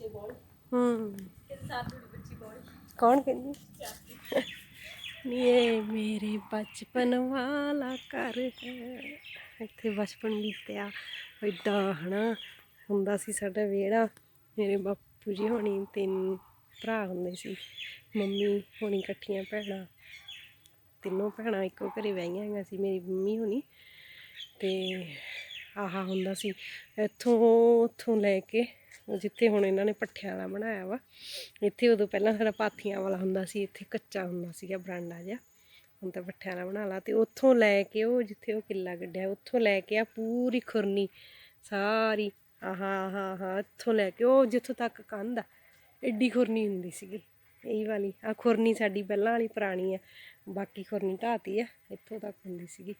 ਪਿੱਛੇ ਬੋਲ। ਹੂੰ। ਕੌਣ ਕਹਿੰਦੀ? ਨੀ ਇਹ ਮੇਰੇ ਬਚਪਨ ਵਾਲਾ ਘਰ ਹੈ। ਇੱਥੇ ਬਚਪਨ ਬੀਤਿਆ। ਐਡਾ ਹਨਾ ਹੁੰਦਾ ਸੀ ਸਾਡਾ ਵਿਹੜਾ। ਮੇਰੇ ਬਾਪੂ ਜੀ ਹੋਣੀ ਤਿੰਨ ਭਰਾ ਹੁੰਦੇ ਸੀ। ਮੰਮੀ ਹੋਣੀ ਇਕੱਠੀਆਂ ਭੈਣਾਂ। ਤਿੰਨੋਂ ਭੈਣਾਂ ਇੱਕੋ ਘਰੇ ਵਿਆਹੀਆਂ ਹੋਈਆਂ ਸੀ ਮੇਰੀ ਮੰਮੀ ਹੋਣੀ। ਤੇ ਆਹਾ ਹੁੰਦਾ ਸੀ ਇੱਥੋਂ ਉੱਥੋਂ ਲੈ ਕੇ ਜਿੱਥੇ ਹੁਣ ਇਹਨਾਂ ਨੇ ਪੱਠਿਆਂ ਵਾਲਾ ਬਣਾਇਆ ਵਾ, ਇੱਥੇ ਉਦੋਂ ਪਹਿਲਾਂ ਸਾਡਾ ਪਾਥੀਆਂ ਵਾਲਾ ਹੁੰਦਾ ਸੀ, ਇੱਥੇ ਕੱਚਾ ਹੁੰਦਾ ਸੀਗਾ ਬਰਾਂਡਾ ਜਿਹਾ। ਹੁਣ ਤਾਂ ਪੱਠਿਆਂ ਵਾਲਾ ਬਣਾ ਲਾ ਤੇ ਉੱਥੋਂ ਲੈ ਕੇ ਉਹ ਜਿੱਥੇ ਉਹ ਕਿੱਲਾ ਗੱਡਿਆ ਉੱਥੋਂ ਲੈ ਕੇ ਆ ਪੂਰੀ ਖੁਰਨੀ, ਸਾਰੀ, ਆਹਾ ਆਹਾ ਆਹਾ, ਇੱਥੋਂ ਲੈ ਕੇ ਉਹ ਜਿੱਥੋਂ ਤੱਕ ਕੰਧ ਆ ਐਡੀ ਖੁਰਨੀ ਹੁੰਦੀ ਸੀਗੀ। ਇਹ ਵਾਲੀ ਆ ਖੁਰਨੀ ਸਾਡੀ ਪਹਿਲਾਂ ਵਾਲੀ ਪੁਰਾਣੀ ਆ, ਬਾਕੀ ਖੁਰਨੀ ਢਾਤੀ ਆ, ਇੱਥੋਂ ਤੱਕ ਹੁੰਦੀ ਸੀਗੀ।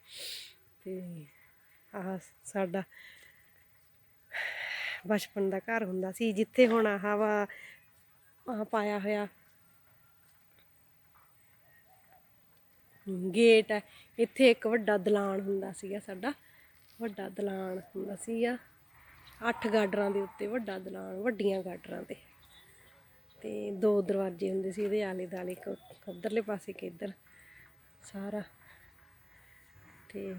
ਤੇ ਆਹ ਸਾਡਾ ਬਚਪਨ ਦਾ ਘਰ ਹੁੰਦਾ ਸੀ, ਜਿੱਥੇ ਹੁਣ ਆਹ ਵਾ, ਆਹ ਪਾਇਆ ਹੋਇਆ। ਗੇਟ ਹੈ ਇੱਥੇ ਇੱਕ ਵੱਡਾ ਦਲਾਨ ਹੁੰਦਾ ਸੀਗਾ ਸਾਡਾ, ਵੱਡਾ ਦਲਾਨ ਹੁੰਦਾ ਸੀਗਾ। ਅੱਠ ਗਾਡਰਾਂ ਦੇ ਉੱਤੇ ਵੱਡਾ ਦਲਾਨ, ਵੱਡੀਆਂ ਗਾਡਰਾਂ ਤੇ। ਤੇ ਦੋ ਦਰਵਾਜ਼ੇ ਹੁੰਦੇ ਸੀ ਇਹਦੇ ਆਲੇ ਦਾਲੇ ਇੱਕ ਉਧਰਲੇ ਪਾਸੇ ਕਿ ਇੱਧਰ, ਸਾਰਾ। ਤੇ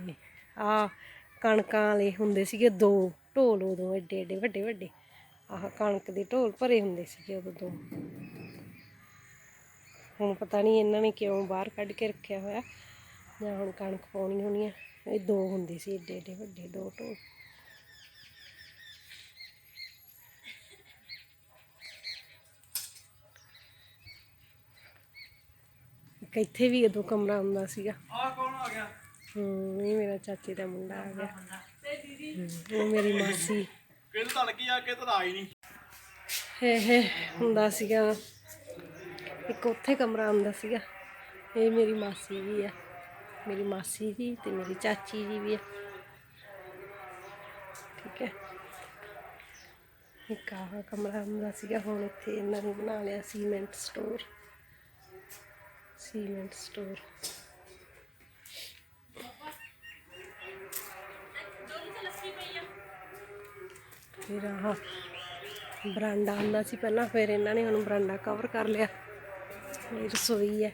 ਆ ਕਣਕਾਂ ਵਾਲੇ ਹੁੰਦੇ ਸੀਗੇ ਦੋ, ਢੋਲ ਉਦੋਂ ਏਡੇ ਏਡੇ, ਵੱਡੇ ਵੱਡੇ। ਆਹ ਕਣਕ ਦੇ ਢੋਲ ਭਰੇ ਹੁੰਦੇ ਸੀਗੇ ਉਦੋਂ ਦੋ। ਹੁਣ ਪਤਾ ਨਹੀਂ ਇਹਨਾਂ ਨੇ ਕਿਉਂ ਬਾਹਰ ਕੱਢ ਕੇ ਰੱਖਿਆ ਹੋਇਆ। ਜਾਂ ਹੁਣ ਕਣਕ ਪਾਉਣੀ ਹੋਣੀ ਆ। ਇਹ ਦੋ ਹੁੰਦੇ ਸੀ ਏਡੇ ਏਡੇ, ਵੱਡੇ, ਦੋ ਢੋਲ। ਇੱਕ ਇੱਥੇ ਵੀ ਉਦੋਂ ਕਮਰਾ ਹੁੰਦਾ ਸੀਗਾ। ਆ ਕੌਣ ਆ ਗਿਆ? ਹੂੰ ਇਹ ਮੇਰਾ ਚਾਚੇ ਦਾ ਮੁੰਡਾ ਆ ਗਿਆ। ਹੂੰ, ਉਹ ਮੇਰੀ ਮਾਸੀ। ਕਿਹਦੇ ਤੜਕੀ ਆ ਕੇ ਤਾਂ ਆਈ ਨਹੀਂ? ਇਹ ਇਹ ਹੁੰਦਾ ਸੀਗਾ। ਇੱਕ ਉੱਥੇ ਕਮਰਾ ਹੁੰਦਾ ਸੀਗਾ। ਇਹ ਮੇਰੀ ਮਾਸੀ ਵੀ ਆ। ਮੇਰੀ ਮਾਸੀ ਜੀ ਤੇ ਮੇਰੀ ਚਾਚੀ ਜੀ ਵੀ ਆ। ਠੀਕ ਹੈ। ਇੱਕ ਆਹ ਕਮਰਾ ਹੁੰਦਾ ਸੀਗਾ। ਹੁਣ ਇੱਥੇ ਇਹਨਾਂ ਨੇ ਬਣਾ ਲਿਆ ਸੀਮੈਂਟ ਸਟੋਰ। Cement store. ਫਿਰ ਆਹ ਬਰਾਂਡਾ ਹੁੰਦਾ ਸੀ ਪਹਿਲਾਂ, ਫਿਰ ਇਹਨਾਂ ਨੇ ਹੁਣ ਬਰਾਂਡਾ ਕਵਰ ਕਰ ਲਿਆ। ਇਹ ਰਸੋਈ ਹੈ।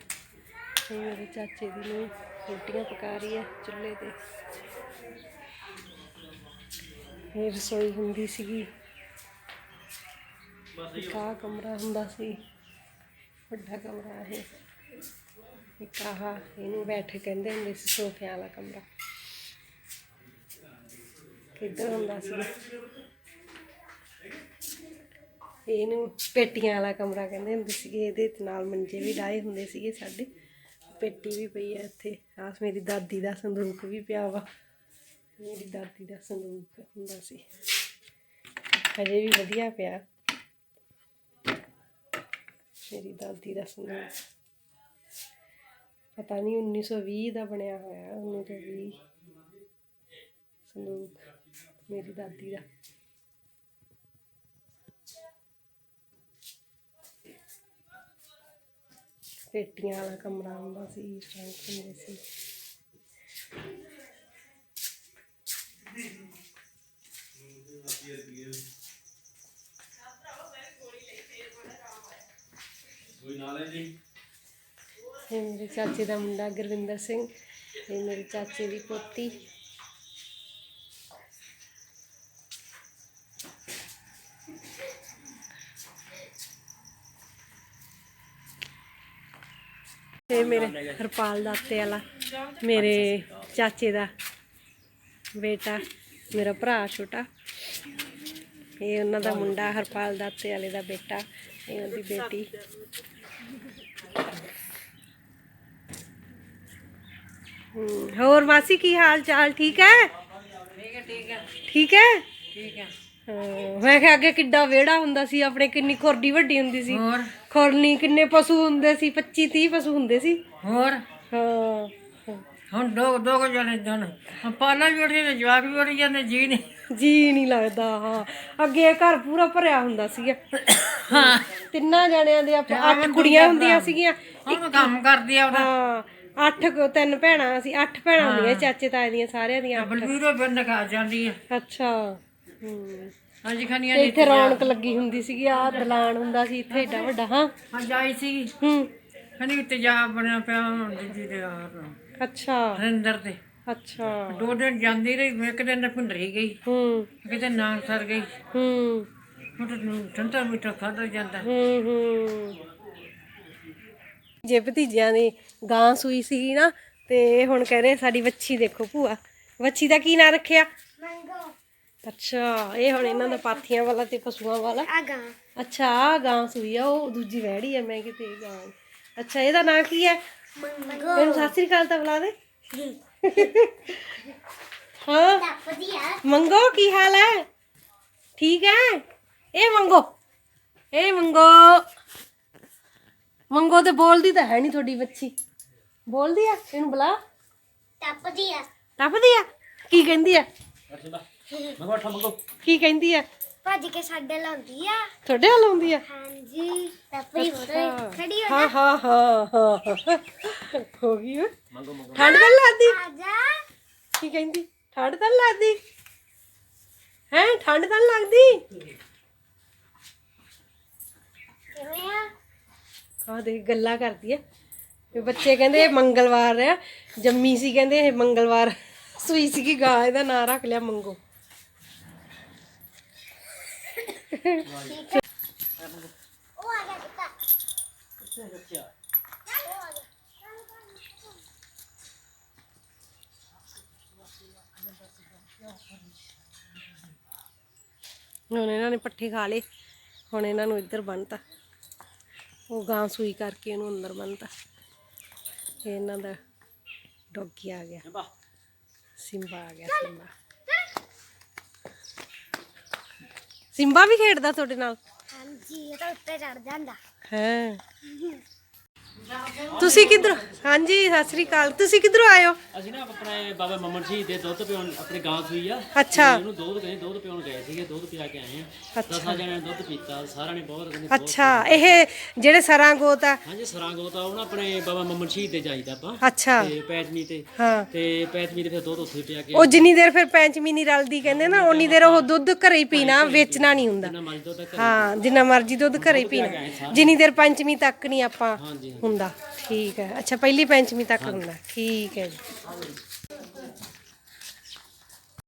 ਇਹ ਮੇਰੇ ਚਾਚੇ ਦੀ ਨੂੰ ਰੋਟੀਆਂ ਪਕਾ ਰਹੀ ਹੈ ਚੁੱਲ੍ਹੇ ਤੇ। ਇਹ ਰਸੋਈ ਹੁੰਦੀ ਸੀਗੀ। ਇੱਕ ਆਹ ਕਮਰਾ ਹੁੰਦਾ ਸੀ। ਵੱਡਾ ਕਮਰਾ ਇਹ। ਇੱਕ ਆਹ ਇਹਨੂੰ ਬੈਠ ਕਹਿੰਦੇ ਹੁੰਦੇ ਸੀ ਸੋਫਿਆਂ ਵਾਲਾ ਕਮਰਾ। ਕਿੱਧਰ ਹੁੰਦਾ ਸੀ? ਇਹਨੂੰ ਪੇਟੀਆਂ ਵਾਲਾ ਕਮਰਾ ਕਹਿੰਦੇ ਹੁੰਦੇ ਸੀਗੇ, ਇਹਦੇ ਨਾਲ ਮੰਜੇ ਵੀ ਡਾਏ ਹੁੰਦੇ ਸੀਗੇ ਸਾਡੇ। ਪੇਟੀ ਵੀ ਪਈ ਹੈ ਇੱਥੇ। ਆਸ ਮੇਰੀ ਦਾਦੀ ਦਾ ਸੰਦੂਕ ਵੀ ਪਿਆ ਵਾ। ਮੇਰੀ ਦਾਦੀ ਦਾ ਸੰਦੂਕ ਹੁੰਦਾ ਸੀ। ਹਜੇ ਵੀ ਵਧੀਆ ਪਿਆ। ਮੇਰੀ ਦਾਦੀ ਦਾ ਸੰਦੂਕ। ਪਤਾ ਨਹੀਂ 1920 ਦਾ ਬਣਿਆ ਹੋਇਆ 1920 ਸੰਦੂਕ। ਮੇਰੀ ਦਾਦੀ ਦਾ। ਪੇਟੀਆਂ ਵਾਲਾ ਕਮਰਾ ਹੁੰਦਾ ਸੀ ਟਰੰਕ ਹੁੰਦੇ ਸੀ ਕੋਈ ਨਾਲੇ ਜੀ ਇਹ ਮੇਰੇ ਚਾਚੇ ਦਾ ਮੁੰਡਾ ਗੁਰਵਿੰਦਰ ਸਿੰਘ ਇਹ ਮੇਰੀ ਚਾਚੇ ਦੀ ਪੋਤੀ। ਇਹ ਮੇਰੇ ਹਰਪਾਲ ਦਾਤੇ ਵਾਲਾ ਮੇਰੇ ਚਾਚੇ ਦਾ ਬੇਟਾ ਮੇਰਾ ਭਰਾ ਛੋਟਾ। ਇਹ ਉਹਨਾਂ ਦਾ ਮੁੰਡਾ ਹਰਪਾਲ ਦਾਤੇ ਵਾਲੇ ਦਾ ਬੇਟਾ ਇਹ ਉਹਦੀ ਬੇਟੀ। ਹੋਰ ਮਾਸੀ ਕੀ ਹਾਲ ਚਾਲ ਠੀਕ ਹੈ? ਠੀਕ ਹੈ ਠੀਕ ਹੈ। ਠੀਕ ਹੈ? ਠੀਕ ਹੈ। ਮੈਂ ਕਿਹਾ ਅੱਗੇ ਕਿੱਡਾ ਵਿਹੜਾ ਹੁੰਦਾ ਸੀ ਆਪਣੇ ਕਿੰਨੀ ਖੁਰਡੀ ਵੱਡੀ ਹੁੰਦੀ ਸੀ। ਹੋਰ? ਖੁਰਨੀ ਕਿੰਨੇ ਪਸ਼ੂ ਹੁੰਦੇ ਸੀ 25 30 ਪਸ਼ੂ ਹੁੰਦੇ ਸੀ। ਹੋਰ? ਹਾਂ। ਹੁਣ ਦੋ ਦੋ ਕੁ ਜਣੇ ਜਣ। ਪਾਲਾ ਵੀ ਉੱਠੀ ਤੇ ਜਵਾਕ ਵੀ ਉੱਠ ਜਾਂਦੇ ਜੀ ਨਹੀਂ। ਜੀ ਨਹੀਂ ਲੱਗਦਾ ਹਾਂ। ਅੱਗੇ ਘਰ ਪੂਰਾ ਭਰਿਆ ਹੁੰਦਾ ਸੀਗਾ। ਹਾਂ। ਤਿੰਨਾਂ ਜਣਿਆਂ ਦੇ ਆਪਾਂ ਅੱਠ ਕੁੜੀਆਂ ਹੁੰਦੀਆਂ ਸੀਗੀਆਂ। ਹੁਣ ਕੰਮ ਕਰਦੀ ਆ ਉਹਦਾ। ਹਾਂ ਅੱਠ ਕੁ- ਤਿੰਨ ਭੈਣਾਂ ਸੀ ਅੱਠ ਭੈਣਾਂ ਹੁੰਦੀਆਂ ਚਾਚੇ ਤਾਏ ਦੀਆਂ ਸਾਰਿਆਂ ਦੀਆਂ ਬਲਵੀਰੋ ਬਿੰਦ ਖਾ ਜਾਂਦੀ ਆ। ਅੱਛਾ। ਹੂੰ ਹਾਂਜੀ ਖਣੀਆਂ ਤੇ ਇੱਥੇ ਰੌਣਕ ਲੱਗੀ ਹੁੰਦੀ ਸੀਗੀ ਆ ਦਲਾਨ ਹੁੰਦਾ ਸੀ ਇੱਥੇ ਏਡਾ ਵੱਡਾ ਹਾਂ। ਹਾਂ ਜਾਈ ਸੀ। ਹੂੰ। ਖਣੀ ਤੇਜਾਬ ਬਣਿਆ ਪਿਆ ਹੁਣ ਜੀ ਦੇ ਅੱਛਾ। ਰਿੰਦਰ ਤੇ ਅੱਛਾ। ਦੋ ਦਿਨ ਜਾਂਦੀ ਰਹੀ ਮੈਂ ਇੱਕ ਦਿਨ ਭੁੰਡਰੀ ਗਈ। ਹੂੰ। ਕਿਤੇ ਨਾਮ ਸਰ ਗਈ। ਹੂੰ। ਤਾਂ ਠੰਡਾ ਮਿੱਠਾ ਖਾਦਾ ਜਾਂਦਾ। ਹੂੰ ਹੂੰ। ਜੇ ਭਤੀਜਿਆਂ ਦੀ ਗਾਂ ਸੂਈ ਸੀਗੀ ਨਾ ਤੇ ਹੁਣ ਕਹਿ ਰਹੇ ਸਾਡੀ ਵੱਛੀ ਦੇਖੋ ਭੂਆ। ਵੱਛੀ ਦਾ ਕੀ ਨਾਂ ਰੱਖਿਆ? ਮੰਗੋ ਅੱਛਾ ਇਹ ਹੁਣ ਇਹਨਾਂ ਦਾ ਪਾਥੀਆਂ ਵਾਲਾ ਤੇ ਪਸ਼ੂਆਂ ਵਾਲਾ? ਆਗਾ ਅੱਛਾ ਆ ਗਾਂ ਸੂਈ ਆ ਉਹ ਦੂਜੀ ਵਹਿੜੀ ਆ ਮੈਂ ਕਿਤੇ ਇਹ ਗਾਂ। ਅੱਛਾ ਇਹਦਾ ਨਾਂ ਕੀ ਹੈ? ਮੰਗੋ। ਮੈਨੂੰ ਸਤਿ ਸ੍ਰੀ ਅਕਾਲ ਤਾਂ ਬੁਲਾ ਦੇ। ਹਾਂ। ਮੰਗੋ ਕੀ ਹਾਲ ਹੈ? ਠੀਕ ਹੈ? ਇਹ ਮੰਗੋ। ਇਹ ਮੰਗੋ। ਮੰਗੋ ਤੇ ਬੋਲਦੀ ਤਾਂ ਹੈ ਨਹੀਂ ਤੁਹਾਡੀ ਬੱਚੀ। ਬੋਲਦੀ ਆ ਇਹਨੂੰ ਬੁਲਾ। ਟੱਪਦੀ ਆ ਟੱਪਦੀ ਆ। ਕੀ ਕਹਿੰਦੀ ਆ? ਮੰਗੋ ਅੱਠਾ ਮੰਗੋ ਕੀ ਕਹਿੰਦੀ ਆ ਭੱਜ ਕੇ ਸਾਡੇ ਲਾਉਂਦੀ ਆ। ਤੁਹਾਡੇ ਆਉਂਦੀ ਆ ਹਾਂਜੀ। ਹੋ ਅੱਛਾ। ਖੜੀ ਹੋ ਹਾਂ ਹਾਂ ਹਾਂ ਹਾਂ। ਹੋ ਗਈ ਓਏ। ਠੰਡ ਤਾਂ ਨੀ ਲੱਗਦੀ? ਆ ਜਾ। ਕੀ ਕਹਿੰਦੀ? ਠੰਡ ਤਾਂ ਨੀ ਲੱਗਦੀ? ਹੈ ਠੰਡ ਤਾਂ ਨੀ ਲੱਗਦੀ? ਕਿਵੇਂ ਆ? ਆਹ ਦੇਖ ਗੱਲਾਂ ਕਰਦੀ ਆ ਤੇ ਬੱਚੇ ਕਹਿੰਦੇ ਇਹ ਮੰਗਲਵਾਰ ਆ ਜੰਮੀ ਸੀ ਕਹਿੰਦੇ ਇਹ ਮੰਗਲਵਾਰ। ਸੂਈ ਸੀਗੀ ਗਾਂ ਇਹਦਾ ਨਾਂ ਰੱਖ ਲਿਆ ਮੰਗੋ। ਉਹ ਆ ਗਿਆ ਕਿਤਾ ਹੁਣ ਇਹਨਾਂ ਨੇ ਪੱਠੇ ਖਾ ਲਏ। ਹੁਣ ਇਹਨਾਂ ਨੂੰ ਇੱਧਰ ਬੰਨਤਾ। ਉਹ ਗਾਂ ਸੂਈ ਕਰਕੇ ਇਹਨੂੰ ਅੰਦਰ ਬੰਨਤਾ। ਇਹ ਇਹਨਾਂ ਦਾ ਡੌਗੀ ਆ ਗਿਆ। ਸਿੰਬਾ ਆ ਗਿਆ ਸਿੰਬਾ ਸਿੰਬਾ ਵੀ ਖੇਡਦਾ ਤੁਹਾਡੇ ਨਾਲ? ਹਾਂਜੀ ਇਹ ਤਾਂ ਉੱਤੇ ਚੜ ਜਾਂਦਾ। ਹੈ। ਤੁਸੀਂ ਕਿੱਧਰ? ਹਾਂਜੀ ਸਤਿ ਸ੍ਰੀ ਅਕਾਲ। ਤੁਸੀਂ ਕਿੱਧਰੋਂ ਆਏ ਹੋ? ਅਸੀਂ ਨਾ ਆਪਣੇ ਬਾਬਾ ਮਮਨ ਜੀ ਦੇ ਦੁੱਧ ਪਿਉਣ ਆਪਣੇ ਗਾਂ ਸੂਈ ਆ। ਅੱਛਾ। ਉਹਨੂੰ ਦੁੱਧ ਕਹਿੰਦੇ ਦੁੱਧ ਪਿਉਣ ਗਏ ਸੀਗੇ ਦੁੱਧ ਪਿਆ ਕੇ ਆਏ ਆ। ਦਸਾਂ ਜਣਿਆਂ ਨੇ ਦੁੱਧ ਪੀਤਾ ਸਾਰਿਆਂ ਨੇ ਬਹੁਤ ਕਹਿੰਦੇ ਅੱਛਾ ਇਹ ਜਿਹੜੇ ਸਰਾਂ ਗੋਤ ਆ? ਹਾਂਜੀ ਸਰਾਂਗੋ ਤਾਂ ਉਹ ਨਾ ਆਪਣੇ ਬਾਬਾ ਮਮਨ ਜੀ ਦੇ ਜਾਈਦਾ ਆਪਾਂ। ਅੱਛਾ। ਤੇ ਪੈਤਮੀ ਤੇ। ਹਾਂ। ਤੇ ਪੈਤਮੀ ਦੇ ਫਿਰ ਦੁੱਧ ਉੱਥੇ ਪਿਆ ਕੇ ਉਹ ਜਿੰਨੀ ਦੇਰ ਫਿਰ ਪੰਚਮੀ ਨਹੀਂ ਰਲਦੀ ਕਹਿੰਦੇ ਨਾ ਉਨੀ ਦੇਰ ਉਹ ਦੁੱਧ ਘਰੇ ਹੀ ਪੀਣਾ ਵੇਚਣਾ ਨਹੀਂ ਹੁੰਦਾ। ਹਾਂ ਜਿੰਨਾ ਮਰਜ਼ੀ ਦੁੱਧ ਘਰੇ ਹੀ ਪੀਣਾ। ਜਿੰਨੀ ਦੇਰ ਪੰਚਮੀ ਤੱਕ ਨਹੀਂ ਆਪਾਂ ਹਾਂਜੀ ਹੁੰਦਾ। ਠੀਕ ਹੈ। ਅੱਛਾ ਪਹਿਲੀ ਪੰਚਮੀ ਤੱਕ ਹੁੰਦਾ। ਠੀਕ ਹੈ ਜੀ।